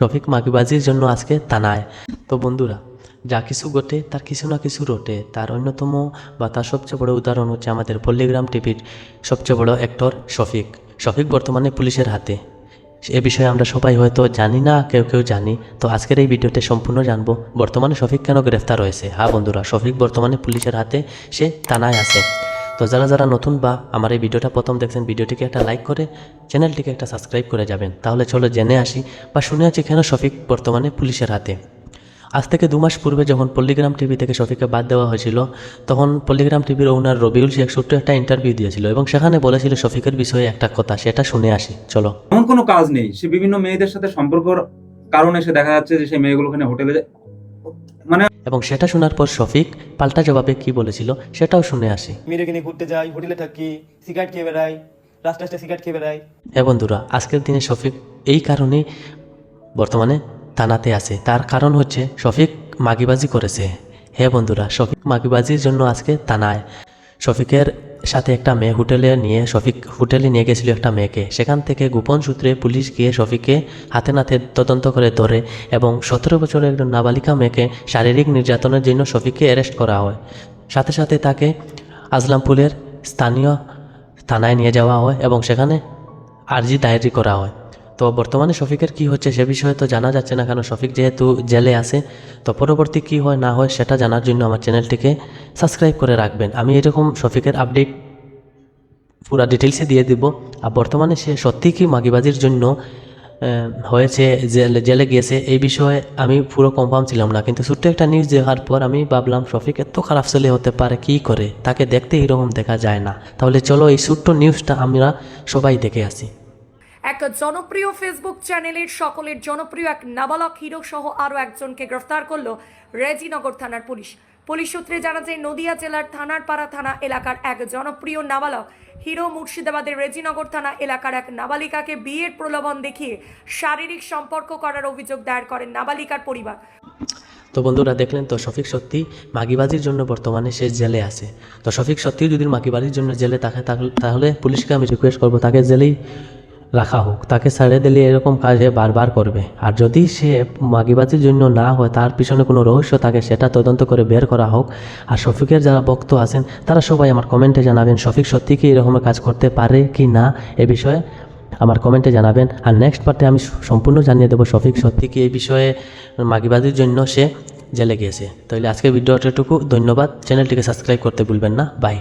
Topic মাগিবাজির জন্য আজকে তানায় তো বন্ধুরা, যা কিছু ঘটে, তার কিছু না কিছু রটে। তার অন্যতম বা তার সবচেয়ে বড় উদাহরণ হচ্ছে আমাদের পল্লীগ্রাম টিভির সবচেয়ে বড় অ্যাক্টর শফিক। শফিক বর্তমানে পুলিশের হাতে। এ বিষয়ে আমরা সবাই হয়তো জানি না, কেউ কেউ জানি। তো আজকের এই ভিডিওতে সম্পূর্ণ জানব, বর্তমানে শফিক কেন গ্রেফতার হয়েছে? হ্যাঁ বন্ধুরা, শফিক বর্তমানে পুলিশের হাতে, সে থানায় আছে। তো যারা যারা নতুন বা আমার এই ভিডিওটা প্রথম দেখছেন, ভিডিওটিকে একটা লাইক করে চ্যানেলটিকে একটা সাবস্ক্রাইব করে যাবেন। তাহলে চলো জেনে আসি বা শুনে আছি কেন শফিক বর্তমানে পুলিশের হাতে। আজ থেকে দু মাস পূর্বে যখন পল্লিগ্রাম টিভি থেকে শফিককে বাদ দেওয়া হয়েছিল, তখন পল্লিগ্রাম টিভির ওনার রবিউল শেখ ছোট্ট একটা ইন্টারভিউ দিয়েছিল এবং সেখানে বলেছিল শফিকের বিষয়ে একটা কথা, সেটা শুনে আসি। চলো। এমন কোনো কাজ নেই। সে বিভিন্ন মেয়েদের সাথে সম্পর্কর কারণে সে দেখা যাচ্ছে যে সেই মেয়েগুলো ওখানে হোটেলে মানে এবং সেটা শোনার পর শফিক পাল্টা জবাবে কি বলেছিল সেটাও শুনে আসি। মেয়েদেরকে কিনে ঘুরতে যাই হোটেলে থাকি সিগারেট খেয়ে বেড়াই রাস্তা রাস্তায় সিগারেট খেয়ে বেড়াই। হ্যাঁ বন্ধুরা আজকের দিনে শফিক এই কারণেই বর্তমানে থানাতে আছে। তার কারণ হচ্ছে শফিক মাগিবাজি করেছে। হ্যাঁ বন্ধুরা শফিক মাগিবাজির জন্য আজকে থানায়। শফিকের সাথে একটা মেয়ে হোটেলে নিয়ে শফিক, হোটেলে নিয়ে গেছিল একটা মেয়েকে। সেখান থেকে গোপন সূত্রে পুলিশ গিয়ে শফিককে হাতে নাতে তদন্ত করে ধরে এবং সতেরো বছরের একজন নাবালিকা মেয়েকে শারীরিক নির্যাতনের জন্য শফিককে অ্যারেস্ট করা হয়। সাথে সাথে তাকে আজলামপুরের স্থানীয় থানায় নিয়ে যাওয়া হয় এবং সেখানে আর্জি দায়েরি করা হয়। তো বর্তমানে শফিকের কি হচ্ছে সে বিষয়ে তো জানা যাচ্ছে না কেন? শফিক যেহেতু জেলে আছে তো পরবর্তী কি হয়, না হয় সেটা জানার জন্য আমার চ্যানেলটিকে সাবস্ক্রাইব করে রাখবেন। আমি এরকম শফিকের আপডেট পুরো ডিটেলসে দিয়ে দিব। আর বর্তমানে সে সত্যি কি মাগিবাজির জন্য হয়েছে, জেলে জেলে গিয়েছে, এই বিষয়ে আমি পুরো কনফার্ম ছিলাম না। কিন্তু ছোট্ট একটা নিউজ দেখার পর আমি ভাবলাম, শফিক এত খারাপ ছেলে হতে পারে, কি করে? তাকে দেখতে এরকম দেখা যায় না। তাহলে চলো এই ছোট্ট নিউজটা আমরা সবাই দেখে আসি। এক জনপ্রিয় ফেসবুক চ্যানেলের সকলের জনপ্রিয় এক নাবালক হিরো সহ আরও একজনকে গ্রেফতার করল রেজিনগর থানার পুলিশ। পুলিশ সূত্রে জানা যায়, নদিয়া জেলার থানারপাড়া থানা এলাকার এক জনপ্রিয় নাবালক হিরো মুর্শিদাবাদের রেজিনগর থানা এলাকার এক নাবালিকাকে বিয়ের প্রলোভন দেখিয়ে শারীরিক সম্পর্ক করার অভিযোগ দায়ের করেন নাবালিকার পরিবার। তো বন্ধুরা, দেখলেন তো শফিক সত্যি মাগিবাজির জন্য বর্তমানে সে জেলে আছে। তো শফিক সত্যি যদি মাগিবাজির জন্য জেলে থাকে, তাহলে- পুলিশকে আমি রিকোয়েস্ট করব, তাকে জেলেই রাখা হোক, তাকে ছেড়ে দিলে এরকম কাজে বারবার করবে। আর যদি সে মাগিবাজির জন্য না হয়, তার পিছনে কোনো রহস্য থাকে, সেটা তদন্ত করে বের করা হোক। আর শফিকের যারা ভক্ত আছেন, তারা সবাই আমার কমেন্টে জানাবেন, শফিক সত্যি কি এরকম কাজ করতে পারে কি না, এ বিষয়ে আমার কমেন্টে জানাবেন। আর নেক্সট পার্টে আমি সম্পূর্ণ জানিয়ে দেবো শফিক সত্যি কি এই বিষয়ে মাগিবাজির জন্য সে জেলে গিয়েছে। তাহলে আজকের ভিডিওটাটুকু ধন্যবাদ। চ্যানেলটিকে সাবস্ক্রাইব করতে ভুলবেন না। বাই